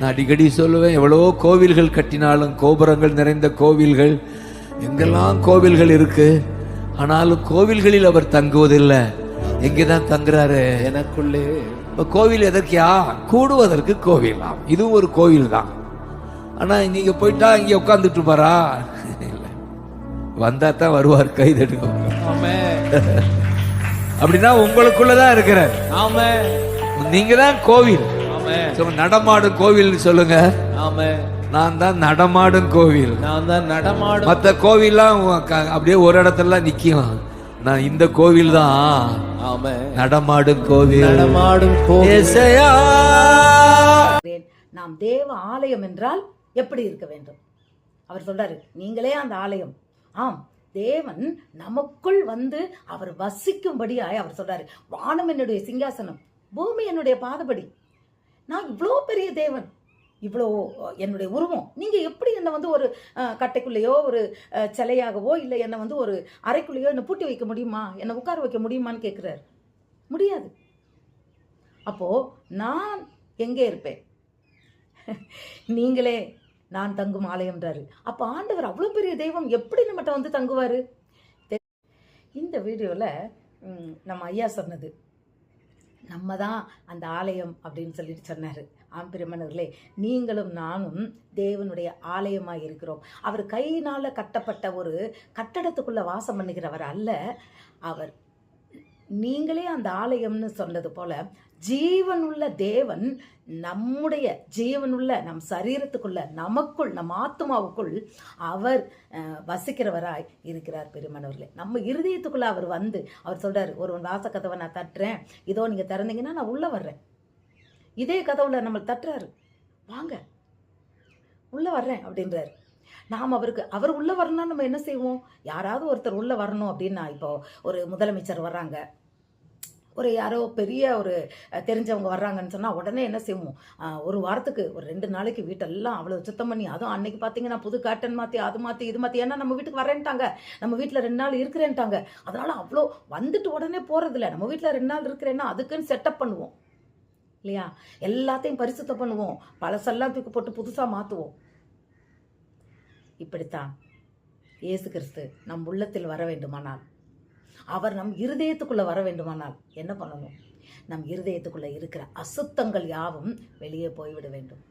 நான் அடிக்கடி சொல்லுவேன் எவ்வளோ கோவில்கள் கட்டினாலும் கோபுரங்கள் நிறைந்த கோவில்கள் எங்கெல்லாம் கோவில்கள் இருக்கு ஆனாலும் கோவில்களில் அவர் தங்குவதில்லை. எங்கே தான் தங்குறாரு? எனக்குள்ளே இப்ப கோவில் எதற்கியா? கூடுவதற்கு கோவிலாம் இதுவும் ஒரு கோவில் தான். ஆனா நீங்க போயிட்டா இங்க உட்காந்துட்டு பாரா இல்ல. வந்தா தான் வருவார் கைதடுக்க ஆமென். அப்படின்னா உங்களுக்குள்ளதான் இருக்கிறார். ஆமென். நீங்க தான் கோவில். நடமாடும் கோவில்னு சொல்லுங்க. ஆமென். நான் தான் நடமாடும் கோவில். நான் தான் நடமாடும் மற்ற கோவில்லாம் அப்படியே ஒரு இடத்துல நிக்கும் நான் இந்த கோவில் தான். நடமாடும் கோவில். நடமாடும் கோவில். நாம் தேவ ஆலயம் என்றால் எப்படி இருக்க வேண்டும்? அவர் சொல்றாரு நீங்களே அந்த ஆலயம். ஆம் தேவன் நமக்குள் வந்து அவர் வசிக்கும்படியாய் அவர் சொல்றாரு. வானம் என்னுடைய சிங்காசனம் பூமி என்னுடைய பாதபடி. நான் இவ்வளோ பெரிய தேவன். இவ்வளோ என்னுடைய உருவம். நீங்கள் எப்படி என்னை வந்து ஒரு கட்டைக்குள்ளேயோ ஒரு சிலையாகவோ இல்லை என்னை வந்து ஒரு அறைக்குள்ளேயோ என்னை பூட்டி வைக்க முடியுமா? என்னை உட்கார வைக்க முடியுமான்னு கேட்குறாரு. முடியாது. அப்போது நான் எங்கே இருப்பேன்? நீங்களே நான் தங்கும் ஆலயம்ன்றாரு அப்போ ஆண்டவர் அவ்வளோ பெரிய தெய்வம் எப்படி நம்மகிட்ட வந்து தங்குவார்? இந்த வீடியோவில் நம்ம ஐயா சொன்னது. நம்ம தான் அந்த ஆலயம் அப்படின்னு சொல்லிட்டு சொன்னார். ஆம்பிரமணர்களே நீங்களும் நானும் தேவனுடைய ஆலயமாக இருக்கிறோம். அவர் கையினால் கட்டப்பட்ட ஒரு கட்டடத்துக்குள்ளே வாசம் பண்ணுகிறவர் அல்ல. அவர் நீங்களே அந்த ஆலயம்னு சொன்னது போல ஜீவனுள்ள தேவன் நம்முடைய ஜீவனுள்ள நம் சரீரத்துக்குள்ள நமக்குள் நம் ஆத்மாவுக்குள் அவர் வசிக்கிறவராய் இருக்கிறார் பெருமனவர்களே நம்ம இருதயத்துக்குள்ள அவர் வந்து அவர் சொல்றாரு ஒருவன் வாசக்கதவை நான் தட்டுறேன். இதோ நீங்க திறந்தீங்கன்னா நான் உள்ள வர்றேன். இதே கதவுல நம்ம தட்டுறாரு. வாங்க. உள்ள வர்றேன் அப்படின்றாரு. நாம் அவருக்கு அவர் உள்ள வரணும்னா நம்ம என்ன செய்வோம்? யாராவது ஒருத்தர் உள்ள வரணும் அப்படின்னா இப்போ ஒரு முதலமைச்சர் வர்றாங்க. ஒரு யாரோ பெரிய ஒரு தெரிஞ்சவங்க வர்றாங்கன்னு சொன்னால் உடனே என்ன செய்வோம்? ஒரு வாரத்துக்கு ஒரு ரெண்டு நாளைக்கு வீட்டெல்லாம் அவ்வளோ சுத்தம் பண்ணி அதுவும் அன்னைக்கு பார்த்தீங்கன்னா புது காட்டன் மாற்றி அது மாற்றி இது மாற்றி ஏன்னா நம்ம வீட்டுக்கு வரேன்ட்டாங்க. நம்ம வீட்டில் ரெண்டு நாள் இருக்கிறேன்ட்டாங்க. அதனால் அவ்வளோ வந்துட்டு உடனே போகிறதில்ல நம்ம வீட்டில் ரெண்டு நாள் இருக்கிறேன்னா அதுக்குன்னு செட்டப் பண்ணுவோம். இல்லையா? எல்லாத்தையும் பரிசுத்தம் பண்ணுவோம். பழசெல்லாம் தூக்கி போட்டு புதுசாக மாற்றுவோம் இப்படித்தான் இயேசு கிறிஸ்து நம் உள்ளத்தில் வர வேண்டுமானால் அவர் நம் இருதயத்துக்குள்ளே வர வேண்டுமானால் என்ன பண்ணணும்? நம் இருதயத்துக்குள்ளே இருக்கிற அசுத்தங்கள் யாவும் வெளியே போய்விட வேண்டும்.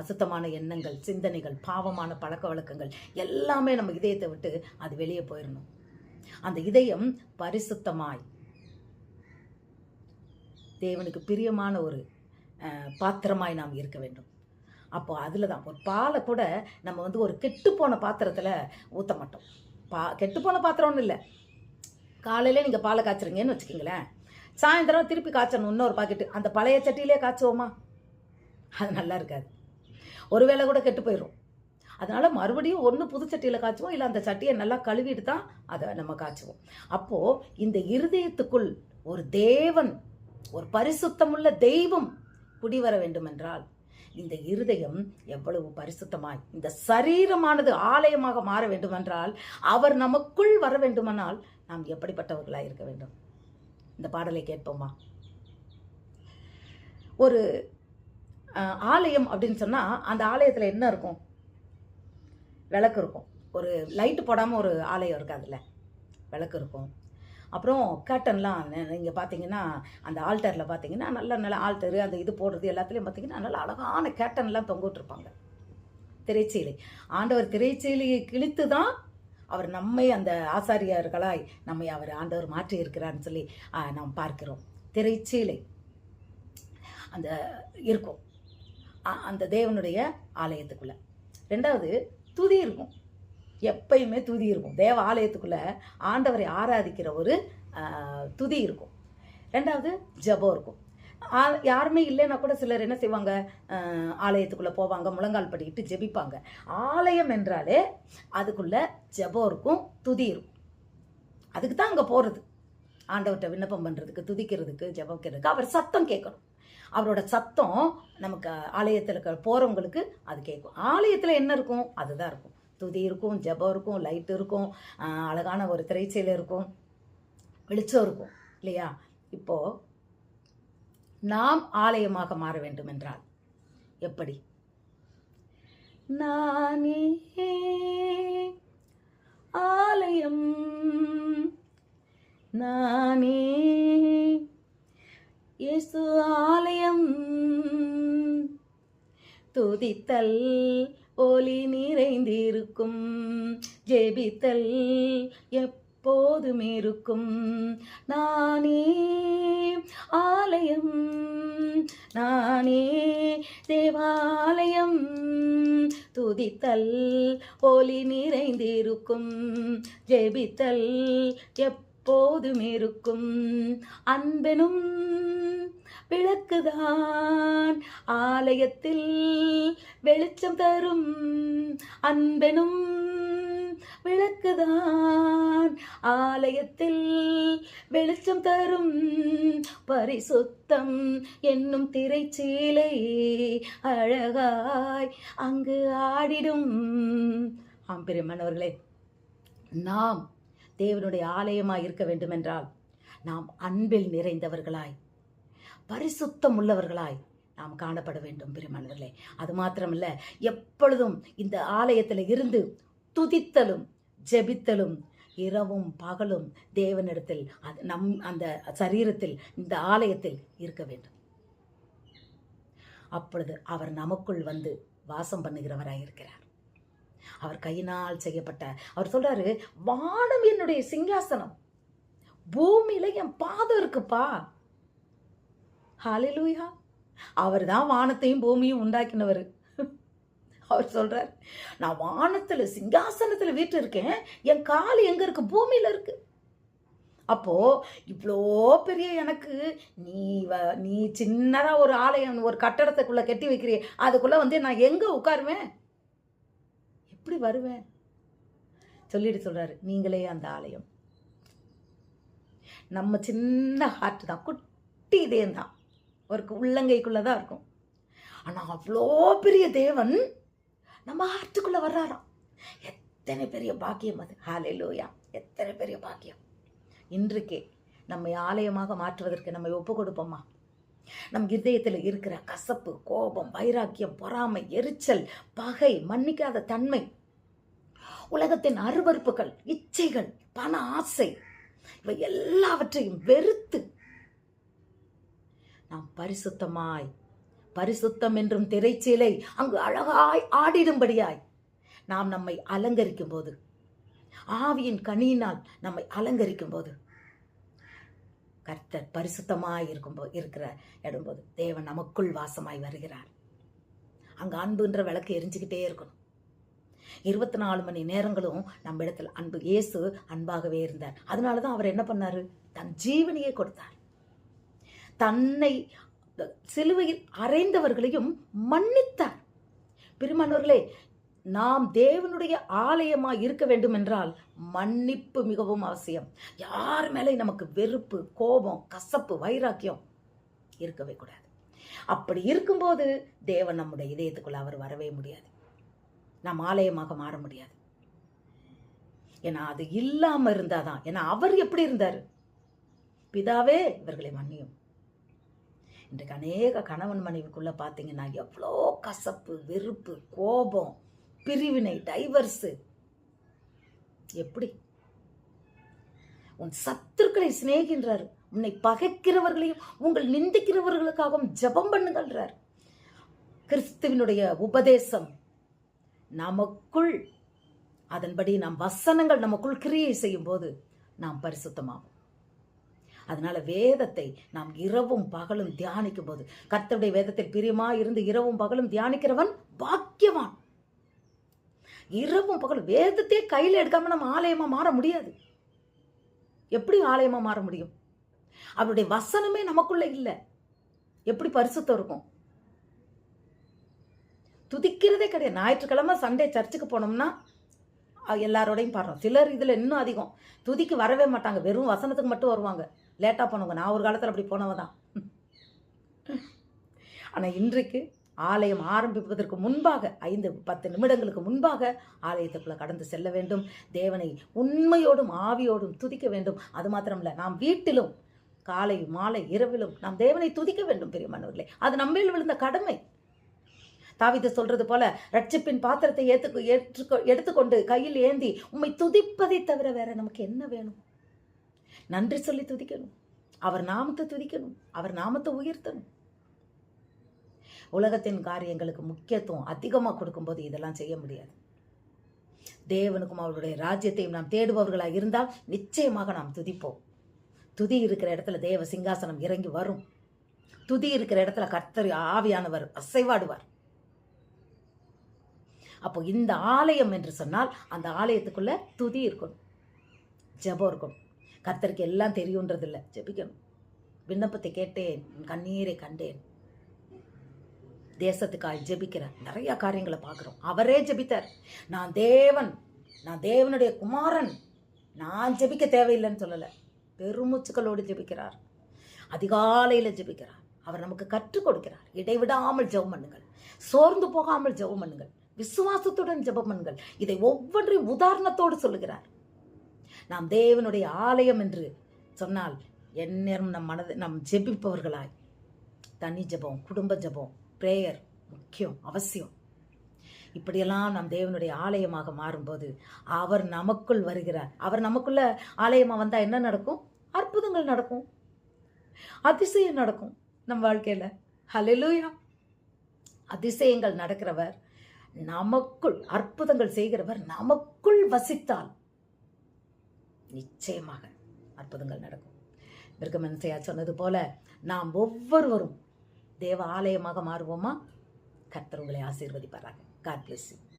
அசுத்தமான எண்ணங்கள் சிந்தனைகள் பாவமான பழக்க வழக்கங்கள் எல்லாமே நம்ம இதயத்தை விட்டு அது வெளியே போயிடணும் அந்த இதயம் பரிசுத்தமாய் தேவனுக்கு பிரியமான ஒரு பாத்திரமாய் நாம் இருக்க வேண்டும். அப்போ அதில் தான். ஒரு பாலை கூட நம்ம வந்து ஒரு கெட்டுப்போன பாத்திரத்தில் ஊற்ற மாட்டோம். பா கெட்டுப்போன பாத்திரம் ஒன்றும் இல்லை. காலையிலே நீங்கள் பாலை காய்ச்சிருங்கன்னு வச்சுக்கிங்களேன். சாயந்தரம் திருப்பி காய்ச்சணும் இன்னொரு பாக்கெட்டு அந்த பழைய சட்டியிலே காய்ச்சுவோமா? அது நல்லா இருக்காது. ஒருவேளை கூட கெட்டு போயிடும் அதனால் மறுபடியும் ஒன்று புது சட்டியில் காய்ச்சுவோம் இல்லை அந்த சட்டியை நல்லா கழுவிட்டு தான் அதை நம்ம காய்ச்சுவோம். அப்போது இந்த இருதயத்துக்குள் ஒரு தேவன் ஒரு பரிசுத்தமுள்ள தெய்வம் குடிவர வேண்டும் என்றால் இந்த இருதயம் எவ்வளவு பரிசுத்தமாய் இந்த சரீரமானது ஆலயமாக மாற வேண்டுமென்றால் அவர் நமக்குள் வர வேண்டுமானால் நாம் எப்படிப்பட்டவர்களாக இருக்க வேண்டும்? இந்த பாடலை கேட்போமா? ஒரு ஆலயம் அப்படின்னு சொன்னால் அந்த ஆலயத்தில் என்ன இருக்கும்? விளக்கு இருக்கும். ஒரு லைட்டு போடாமல் ஒரு ஆலயம் இருக்காதுல்ல? விளக்கு இருக்கும். அப்புறம் கேட்டன்லாம் நீங்கள் பார்த்தீங்கன்னா அந்த ஆல்டரில் பார்த்தீங்கன்னா நல்ல நல்ல ஆல்டரு அந்த இது போடுறது எல்லாத்துலேயும் பார்த்தீங்கன்னா நல்ல அழகான கேட்டன்லாம் தொங்க விட்டுருப்பாங்க. திரைச்சீலை. ஆண்டவர் திரைச்சீலையை கிழித்து தான் அவர் நம்மை அந்த ஆசாரியர்களாய் நம்மை அவர் ஆண்டவர் மாற்றி இருக்கிறான்னு சொல்லி நாம் பார்க்கிறோம். திரைச்சீலை. அந்த இருக்கும். அந்த தேவனுடைய ஆலயத்துக்குள்ளே. ரெண்டாவது துதி இருக்கும். எப்பயுமே துதி இருக்கும். தேவ ஆலயத்துக்குள்ளே ஆண்டவரை ஆராதிக்கிற ஒரு துதி இருக்கும். ரெண்டாவது ஜபம் இருக்கும். ஆ- யாருமே இல்லைன்னா கூட சிலர் என்ன செய்வாங்க? ஆலயத்துக்குள்ளே போவாங்க முழங்கால் படிக்கிட்டு ஜெபிப்பாங்க. ஆலயம் என்றாலே அதுக்குள்ளே ஜபம் இருக்கும் துதி இருக்கும். அதுக்கு தான் அங்கே போகிறது ஆண்டவர்கிட்ட விண்ணப்பம் பண்ணுறதுக்கு துதிக்கிறதுக்கு ஜெபிக்கிறதுக்கு அவர் சத்தம் கேட்கணும். அவரோட சத்தம் நமக்கு ஆலயத்தில் இருக்கிற போகிறவங்களுக்கு அது கேட்கும். ஆலயத்தில் என்ன இருக்கும்? அதுதான் இருக்கும். துதி இருக்கும் ஜெபம் இருக்கும் லைட் இருக்கும் அழகான ஒரு திரைச்சல் இருக்கும் வெளிச்சம் இருக்கும் இல்லையா? இப்போ நாம் ஆலயமாக மாற வேண்டும் என்றால் எப்படி? நானே ஆலயம் நானே இயேசு ஆலயம் துதித்தல் ஒளி நிறைந்திருக்கும். ஜெபித்தல் எப்போதும் இருக்கும். நானே ஆலயம் நானே தேவாலயம். துதித்தல் ஒளி நிறைந்திருக்கும். ஜெபித்தல் எப் எப்போதும் இருக்கும் அன்பெனும் விளக்குதான். ஆலயத்தில் வெளிச்சம் தரும் அன்பெனும் விளக்குதான். ஆலயத்தில் வெளிச்சம் தரும் பரிசுத்தம் என்னும் திரைச்சீலை அழகாய் அங்கு ஆடிடும். ஆம் பிரியமானவர்களே நாம் தேவனுடைய ஆலயமாய் இருக்க வேண்டுமென்றால் நாம் அன்பில் நிறைந்தவர்களாய் பரிசுத்தம் உள்ளவர்களாய் நாம் காணப்பட வேண்டும் பிரியமானவர்களே. அது மாத்திரமல்ல எப்பொழுதும் இந்த ஆலயத்தில் இருந்து துதித்தலும் ஜெபித்தலும் இரவும் பகலும் தேவனிடத்தில் அது நம் அந்த சரீரத்தில் இந்த ஆலயத்தில் இருக்க வேண்டும். அப்பொழுது அவர் நமக்குள் வந்து வாசம் பண்ணுகிறவராக இருக்கிறார். அவர் கையினால் செய்யப்பட்ட அவர் சொல்றாரு வானம் என்னுடைய சிங்காசனம். பூமியில என் பாதம் இருக்குப்பா. ஹாலிலூயா அவர் தான் வானத்தையும் பூமியும் உண்டாக்கினவர். அவர் சொல்றார் நான் வானத்துல சிங்காசனத்துல வீட்டு இருக்கேன் என் கால் எங்க இருக்கு? பூமியில இருக்கு. அப்போ இவ்வளோ பெரிய எனக்கு நீ வ- நீ சின்னதாக ஒரு ஆலயம் ஒரு கட்டடத்துக்குள்ளே கட்டி வைக்கிறிய அதுக்குள்ளே வந்து நான் எங்கே உட்காருவேன்? எப்படி வருவேன். சொல்லிட்டு சொல்கிறாரு நீங்களே அந்த ஆலயம். நம்ம சின்ன ஹார்ட் தான் குட்டி இதயம் தான். ஒரு உள்ளங்கைக்குள்ளே தான் இருக்கும். ஆனால் அவ்வளோ பெரிய தேவன் நம்ம ஹார்ட்டுக்குள்ளே வர்றாராம். எத்தனை பெரிய பாக்கியம் அது. ஹalleluya எத்தனை பெரிய பாக்கியம். இன்றைக்கே நம்மை ஆலயமாக மாற்றுவதற்கு நம்மை ஒப்பு கொடுப்போமா? நம் இதயத்தில் இருக்கிற கசப்பு கோபம் வைராக்கியம் பொறாமை எரிச்சல் பகை மன்னிக்காத தன்மை உலகத்தின் அருவருப்புகள் இச்சைகள் பண ஆசை இவை எல்லாவற்றையும் வெறுத்து நாம் பரிசுத்தமாய் பரிசுத்தம் என்றும் திரைச்சீலை அங்கு அழகாய் ஆடிடும்படியாய் நாம் நம்மை அலங்கரிக்கும் போது ஆவியின் கனியினால் நம்மை அலங்கரிக்கும் போது கர்த்தர் பரிசுத்தமாய் இருக்கும்போது இருக்கிற இடம்போது தேவன் நமக்குள் வாசமாய் வருகிறார். அங்கே அன்புன்ற விளக்கு எரிஞ்சுக்கிட்டே இருக்கணும். இருபத்தி நாலு மணி நேரங்களும் நம்ம இடத்துல அன்பு இயேசு அன்பாகவே இருந்தார். அதனால தான் அவர் என்ன பண்ணாரு? தன் ஜீவனையே கொடுத்தார். தன்னை சிலுவையில் அறைந்தவர்களையும் மன்னித்தார். பெருமானவர்களே நாம் தேவனுடைய ஆலயமாக இருக்க வேண்டும் என்றால் மன்னிப்பு மிகவும் அவசியம். யார் மேலே நமக்கு வெறுப்பு கோபம் கசப்பு வைராக்கியம் இருக்கவே கூடாது. அப்படி இருக்கும்போது தேவன் நம்முடைய இதயத்துக்குள்ள அவர் வரவே முடியாது. நாம் ஆலயமாக மாற முடியாது. ஏன்னா அது இல்லாமல் இருந்தால் தான். ஏன்னா அவர் எப்படி இருந்தார்? பிதாவே இவர்களை மன்னியும். இன்றைக்கு அநேக கணவன் மனைவிக்குள்ளே பார்த்தீங்கன்னா எவ்வளோ கசப்பு வெறுப்பு கோபம் பிரிவினை டைவர்ஸு எப்படி? உன் சத்துருக்களை சிநேகின்றார். உன்னை பகைக்கிறவர்களையும் உங்கள் நிந்திக்கிறவர்களுக்காகவும் ஜெபம் பண்ணுங்கள்றார். கிறிஸ்துவினுடைய உபதேசம். நமக்குள் அதன்படி நாம் வசனங்கள் நமக்குள் கிரியை செய்யும் போது நாம் பரிசுத்தமாகும் அதனால வேதத்தை நாம் இரவும் பகலும் தியானிக்கும் போது கர்த்தருடைய வேதத்தில் பிரியமா இருந்து இரவும் பகலும் தியானிக்கிறவன் பாக்கியவான். இரவும் பகல் வேதத்தையே கையில் எடுக்காமல் நம்ம ஆலயமாக மாற முடியாது. எப்படி ஆலயமாக மாற முடியும்? அவருடைய வசனமே நமக்குள்ளே இல்லை. எப்படி பரிசுத்தம் இருக்கும்? துதிக்கிறதே கிடையாது. ஞாயிற்றுக்கிழமை சண்டே சர்ச்சுக்கு போனோம்னா எல்லாரோடையும் பாடுறோம். சிலர் இதில் இன்னும் அதிகம். துதிக்கு வரவே மாட்டாங்க. வெறும் வசனத்துக்கு மட்டும் வருவாங்க. லேட்டாக போனவங்க. நான் ஒரு காலத்தில் அப்படி போனவ தான். ஆனால் இன்றைக்கு ஆலயம் ஆரம்பிப்பதற்கு முன்பாக ஐந்து பத்து நிமிடங்களுக்கு முன்பாக ஆலயத்துக்குள்ளே கடந்து செல்ல வேண்டும். தேவனை உண்மையோடும் ஆவியோடும் துதிக்க வேண்டும். அது மாத்திரமில்ல நாம் வீட்டிலும் காலை மாலை இரவிலும் நாம் தேவனை துதிக்க வேண்டும் பெரியமானவர்களே அது நம்மில் விழுந்த கடமை. தாவித சொல்றது போல ரட்சிப்பின் பாத்திரத்தை ஏற்று ஏற்றுக்கொ எடுத்துக்கொண்டு கையில் ஏந்தி உம்மை துதிப்பதை தவிர வேற நமக்கு என்ன வேணும்? நன்றி சொல்லி துதிக்கணும். அவர் நாமத்தை துதிக்கணும். அவர் நாமத்தை உயர்த்தணும். உலகத்தின் காரியங்களுக்கு முக்கியத்துவம் அதிகமாக கொடுக்கும்போது இதெல்லாம் செய்ய முடியாது. தேவனுக்கும் அவருடைய ராஜ்யத்தையும் நாம் தேடுபவர்களாக இருந்தால் நிச்சயமாக நாம் துதிப்போம். துதி இருக்கிற இடத்துல தேவ சிங்காசனம் இறங்கி வரும். துதி இருக்கிற இடத்துல கர்த்தர் ஆவியானவர் அசைவாடுவார். அப்போ இந்த ஆலயம் என்று சொன்னால் அந்த ஆலயத்துக்குள்ள துதி இருக்கணும். ஜெபம் இருக்கணும். கர்த்தருக்கு எல்லாம் தெரியுன்றதில்லை. ஜபிக்கணும். விண்ணப்பத்தை கேட்டேன். உன் கண்ணீரை கண்டேன். தேசத்துக்காய் ஜெபிக்கிறார் நிறைய காரியங்களை பார்க்குறோம். அவரே ஜெபித்தார். நான் தேவன் நான் தேவனுடைய குமாரன் நான் ஜெபிக்க தேவையில்லைன்னு சொல்லலை. பெருமூச்சுக்களோடு ஜெபிக்கிறார். அதிகாலையில் ஜெபிக்கிறார். அவர் நமக்கு கற்றுக் கொடுக்கிறார். இடைவிடாமல் ஜெபம் பண்ணுங்கள். சோர்ந்து போகாமல் ஜெபம் பண்ணுங்கள். விசுவாசத்துடன் ஜெபம் பண்ணுங்கள். இதை ஒவ்வொன்றையும் உதாரணத்தோடு சொல்லுகிறார். நாம் தேவனுடைய ஆலயம் என்று சொன்னால் எந்நேரம் நம் மனது நம் ஜெபிப்பவர்களாய் தனி ஜெபம் குடும்ப ஜெபம் ப்ரேயர் முக்கியம் அவசியம். இப்படியெல்லாம் நம் தேவனுடைய ஆலயமாக மாறும்போது அவர் நமக்குள் வருகிறார். அவர் நமக்குள்ள ஆலயமாக வந்தால் என்ன நடக்கும்? அற்புதங்கள் நடக்கும். அதிசயம் நடக்கும் நம் வாழ்க்கையில். ஹலெலூயா அதிசயங்கள் நடக்கிறவர் நமக்குள் அற்புதங்கள் செய்கிறவர் நமக்குள் வசித்தால் நிச்சயமாக அற்புதங்கள் நடக்கும். மிருகமன்சையா சொன்னது போல நாம் ஒவ்வொருவரும் தேவ ஆலயமாக மாறுவோமா? கர்த்தர் உங்களை ஆசீர்வதிப்பாராங்க காட் பிளஸ் யூ